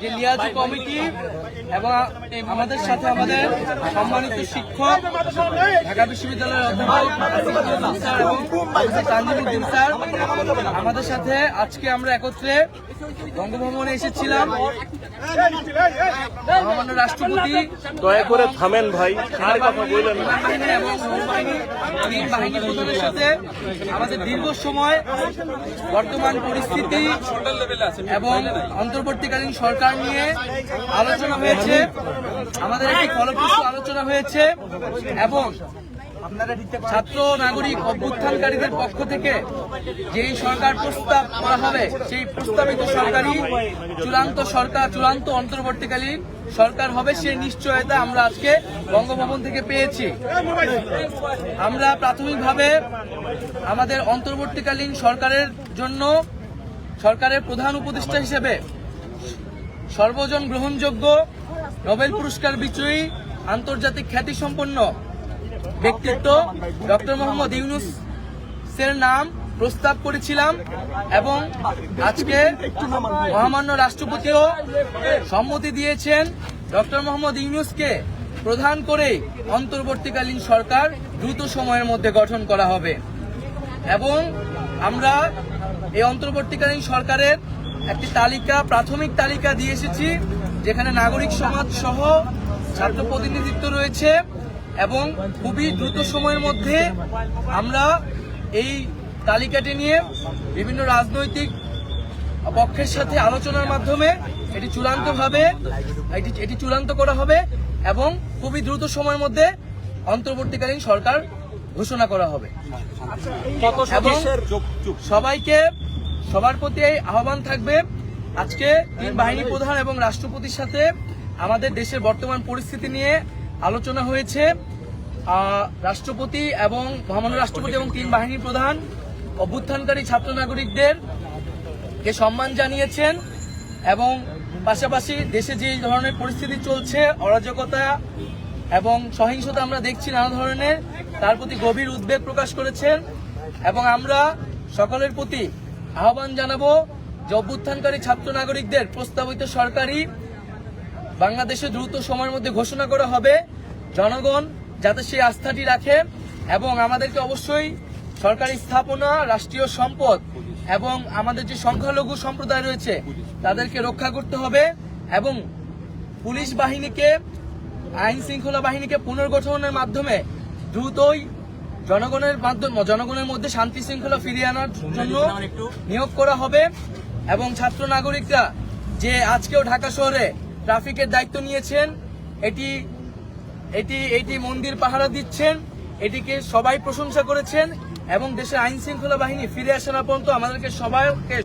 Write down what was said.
যে লিয়াজু কমিটি এবং আমাদের সাথে আমাদের সম্মানিত শিক্ষক ঢাকা বিশ্ববিদ্যালয়ের অধ্যাপক স্যার এবং তানজিমুদ্দিন স্যার আমাদের সাথে আজকে আমরা একত্রে বঙ্গভবনে এসেছিলাম। মহামান্য রাষ্ট্রপতি দয়া করে থামেন ভাই আর কথা বললেন এবং নৌবাহিনী তিন বাহিনী প্রধানের সাথে আমাদের দীর্ঘ সময় বর্তমান পরিস্থিতি এবং অন্তর্বর্তীকালীন সরকার নিয়ে আলোচনা হয়েছে, আমাদের একটি ফলপ্রসূ আলোচনা হয়েছে এবং ছাত্র, নাগরিক, অভ্যুত্থানকারীদের পক্ষ থেকে যেই সরকার প্রস্তাব করা হবে, সেই প্রস্তাবিত সরকারি চূড়ান্ত সরকার, চূড়ান্ত অন্তর্বর্তীকালীন সরকার হবে সেই নিশ্চয়তা আমরা আজকে বঙ্গভবন থেকে পেয়েছি। আমরা প্রাথমিকভাবে আমাদের অন্তর্বর্তীকালীন সরকারের জন্য সরকারের প্রধান উপদেষ্টা হিসেবে সর্বজন গ্রহণযোগ্য নোবেল পুরস্কার বিজয়ী আন্তর্জাতিক খ্যাতিসম্পন্ন ব্যক্তিত্ব ডক্টর মোহাম্মদ ইউনুস এর নাম প্রস্তাব করেছিলাম এবং আজকে মহামান্য রাষ্ট্রপতিও সম্মতি দিয়েছেন ডক্টর মোহাম্মদ ইউনুসকে প্রধান করে অন্তর্বর্তীকালীন সরকার দ্রুত সময়ের মধ্যে গঠন করা হবে। এবং আমরা এই অন্তর্বর্তীকালীন সরকারের একটি তালিকা প্রাথমিক তালিকা দিয়ে এসেছি যেখানে নাগরিক সমাজ সহ ছাত্র প্রতিনিধিত্ব রয়েছে এবং খুবই দ্রুত সময়ের মধ্যে আমরা এই তালিকাটি নিয়ে বিভিন্ন রাজনৈতিক পক্ষের সাথে আলোচনার মাধ্যমে এটি চূড়ান্তভাবে এটি এটি চূড়ান্ত করা হবে এবং খুবই দ্রুত সময়ের মধ্যে অন্তর্বর্তীকালীন সরকার ঘোষণা করা হবে। এবং সবাইকে সবার প্রতি এই আহ্বান থাকবে। আজকে তিন বাহিনী প্রধান এবং রাষ্ট্রপতির সাথে আমাদের দেশের বর্তমান পরিস্থিতি নিয়ে আলোচনা হয়েছে। রাষ্ট্রপতি এবং মহামান্য রাষ্ট্রপতি এবং তিন বাহিনী প্রধান, অভ্যুত্থানকারী ছাত্র নাগরিকদের কে সম্মান জানিয়েছেন এবং পাশাপাশি দেশে যে ধরনের পরিস্থিতি চলছে, অরাজকতা এবং সহিংসতা আমরা দেখছি নানা ধরনের, তার প্রতি গভীর উদ্বেগ প্রকাশ করেছেন এবং আমরা সকলের প্রতি আহ্বান জানাব যে অভ্যুত্থানকারী ছাত্র নাগরিকদের প্রস্তাবিত সরকারি বাংলাদেশে দ্রুত সময়ের মধ্যে ঘোষণা করা হবে। জনগণ যাতে সেই আস্থাটি রাখে এবং আমাদেরকে অবশ্যই সরকারি স্থাপনা, রাষ্ট্রীয় সম্পদ এবং আমাদের যে সংখ্যালঘু সম্প্রদায় রয়েছে, তাদেরকে রক্ষা করতে হবে এবং পুলিশ বাহিনীকে আইন শৃঙ্খলা বাহিনীকে পুনর্গঠনের মাধ্যমে দ্রুতই জনগণের মাধ্যমে জনগণের মধ্যে শান্তি শৃঙ্খলা ফিরিয়ে আনার জন্য নিয়োগ করা হবে এবং ছাত্র নাগরিকরা যে আজকেও ঢাকা শহরে ট্রাফিকের দায়িত্ব নিয়েছেন এটি এটি এটি মন্দির পাহারা দিচ্ছেন এটিকে সবাই প্রশংসা করেছেন এবং দেশের আইন শৃঙ্খলা বাহিনী ফিরে আসা না পর্যন্ত আমাদেরকে সবাইকে